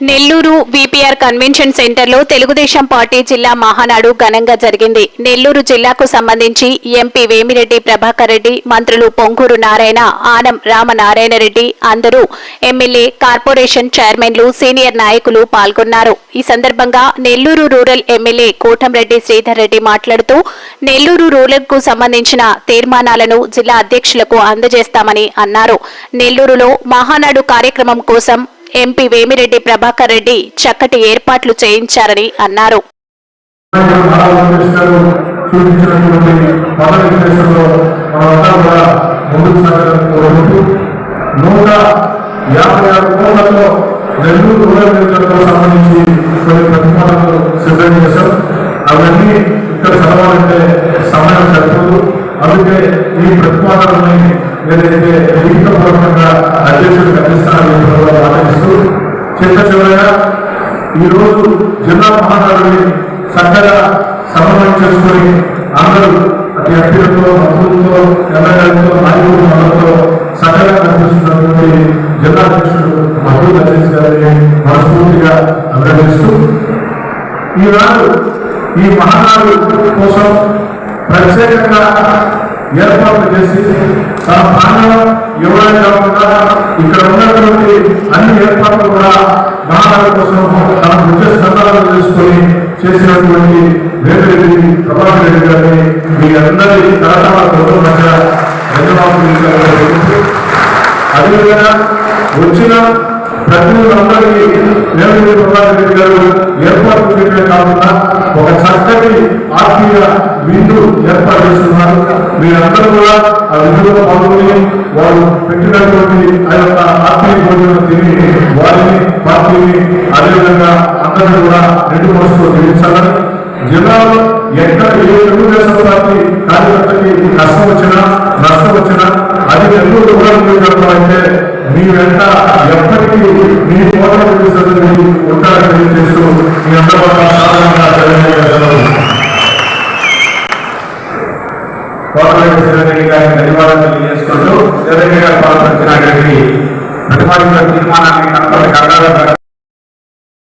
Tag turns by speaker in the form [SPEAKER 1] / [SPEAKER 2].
[SPEAKER 1] Nellore BPR convention సెంటర్లో Telugu Desam party జిల్లా మహానాడు ఘనంగా జరిగింది. నెల్లూరు జిల్లాకు సంబంధించి ఎంపీ వేమిరెడ్డి ప్రభాకర్ రెడ్డి మంత్రులు పొంగూరు నారాయణ ఆనం రామనారాయణ రెడ్డి అందరూ ఎమ్మెల్యే కార్పొరేషన్ చైర్మన్లు సీనియర్ నాయకులు పాల్గొన్నారు. ఈ సందర్భంగా నెల్లూరు రూరల్ ఎమ్మెల్యే కోటంరెడ్డి శ్రీధర్ రెడ్డి మాట్లాడుతూ నెల్లూరు రూరల్కు సంబంధించిన తీర్మానాలను జిల్లా అధ్యక్షులకు అందజేస్తామని అన్నారు. నెల్లూరులో మహానాడు కార్యక్రమం కోసం ఎంపీ వేమిరెడ్డి ప్రభాకర్ రెడ్డి చక్కటి ఏర్పాట్లు చేయించారని అన్నారు.
[SPEAKER 2] అవన్నీ ఇక్కడ చదవాలంటే సమయం సరిపోదు అందుకే ఈ లిఖితపూర్వకంగా అధ్యక్షుడికి అందిస్తానని కూడా ఈరోజు జిల్లా మహానాడుని చక్కగా సమన్వయం చేసుకొని అందరూ అతి అభ్యర్థులతో మంత్రులతో ఎమ్మెల్యేలతో నాయకులు మనతో చక్కగా కనిపిస్తున్నటువంటి జిల్లా అధ్యక్షుడు మహబూబ్ అజీజ్ గారిని మనస్ఫూర్తిగా అభినందిస్తూ ఈనాడు ఈ మహానాడు కోసం ప్రత్యేకంగా ఏర్పాట్లు చేసి తన ప్రాణం ఇవ్వడమే కాకుండా ఇక్కడ ఉన్నటువంటి మహానాడు కోసం తన నృత్య సంతానాలు చేసుకొని చేసినటువంటి వేమిరెడ్డి ప్రభాకర్ రెడ్డి గారిని మీ అందరి తరతరాల కుటుంబ మధ్య ధన్యవాదాలు అదేవిధంగా వచ్చిన ప్రతి ప్రతినిధులందరికీ వేమిరెడ్డి ప్రభాకర్ రెడ్డి గారు ఏర్పాటు చేయడమే కాకుండా ఒక చక్కటి ఆత్మీయ విందు ఏర్పాటు చేస్తున్నారు. మీరందరూ కూడా ఆ విందులో పాల్గొని వారు పెట్టినటువంటి ఆ యొక్క ఆత్మీయ భోజనం తిని వారిని పార్టీని అదేవిధంగా అందరూ కూడా రెండు మనసులో జీవించాలని జిల్లాలో ఎక్కడ ఏ తెలుగుదేశం పార్టీ కార్యకర్తకి కష్టం వచ్చినా నష్టం వచ్చినా అది నెల్లూరు కూడా మీ వెంట ఎప్పటికీ మీ పోటీ ఉంటారని తెలియజేస్తూ మీ అందరూ కోటరెడ్డి శ్రీరెడ్డి గారికి ధన్యవాదాలు తెలియజేసుకుంటూ శ్రీరెడ్డి గారు పాల్గొచ్చినటువంటి ప్రతిపాదించిన తీర్మానాన్ని కనపడి